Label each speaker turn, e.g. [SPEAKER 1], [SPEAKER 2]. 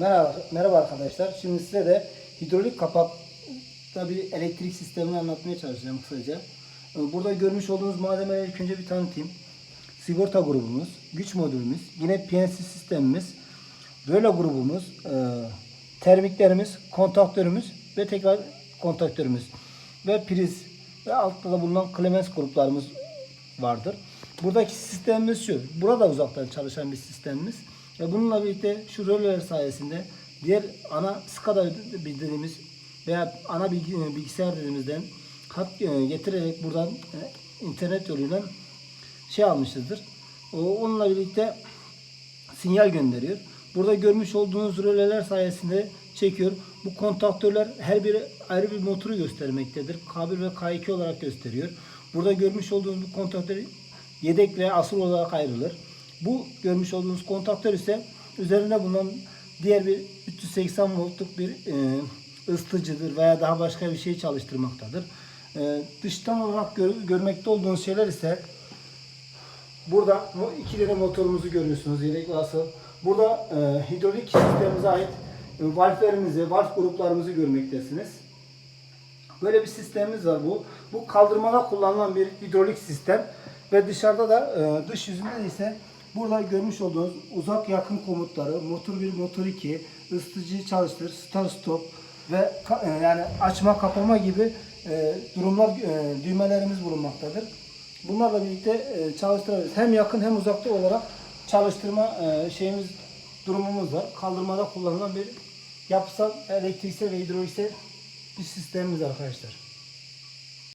[SPEAKER 1] Merhaba, merhaba arkadaşlar. Şimdi size de hidrolik kapakta bir elektrik sistemini anlatmaya çalışacağım kısaca. Ee, Burada görmüş olduğunuz malzemeleri ilk önce bir tanıtayım. Sigorta grubumuz, güç modülümüz, yine PNC sistemimiz, röle grubumuz, e, termiklerimiz, kontaktörümüz ve tekrar kontaktörümüz ve priz ve altta da bulunan Clemens gruplarımız vardır. Buradaki sistemimiz şu. Burada uzaktan çalışan bir sistemimiz. Ve bununla birlikte şu röleler sayesinde diğer ana SCADA dediğimiz veya ana bilgi- bilgisayar dediğimizden hat e, getirerek buradan e, internet yoluyla şey almışızdır. O, onunla birlikte sinyal gönderiyor. Burada görmüş olduğunuz röleler sayesinde çekiyor. Bu kontaktörler her biri ayrı bir motoru göstermektedir. K1 ve K2 olarak gösteriyor. Burada görmüş olduğunuz bu kontaktör yedek ve asıl olarak ayrılır. Bu görmüş olduğunuz kontaktör ise üzerinde bulunan diğer bir 380 voltluk bir e, ısıtıcıdır veya daha başka bir şey çalıştırmaktadır. E, dıştan olarak gör- görmekte olduğunuz şeyler ise Burada mo- iki tane motorumuzu görüyorsunuz yedek asıl. Burada e, hidrolik sistemimize ait e, valflerimizi, valf gruplarımızı görmektesiniz. Böyle bir sistemimiz var bu. Bu kaldırmada kullanılan bir hidrolik sistem ve dışarıda da e, dış yüzünde ise burada görmüş olduğunuz uzak yakın komutları, motor 1, motor 2, ısıtıcıyı çalıştır, start stop ve e, yani açma kapama gibi e, durumlar e, düğmelerimiz bulunmaktadır. Bunlarla birlikte e, çalıştırabiliriz. Hem yakın hem uzakta olarak çalıştırma e, şeyimiz durumumuz var. Kaldırmada kullanılan bir yapısal elektriksel ve hidroliksel bir sistemimiz arkadaşlar.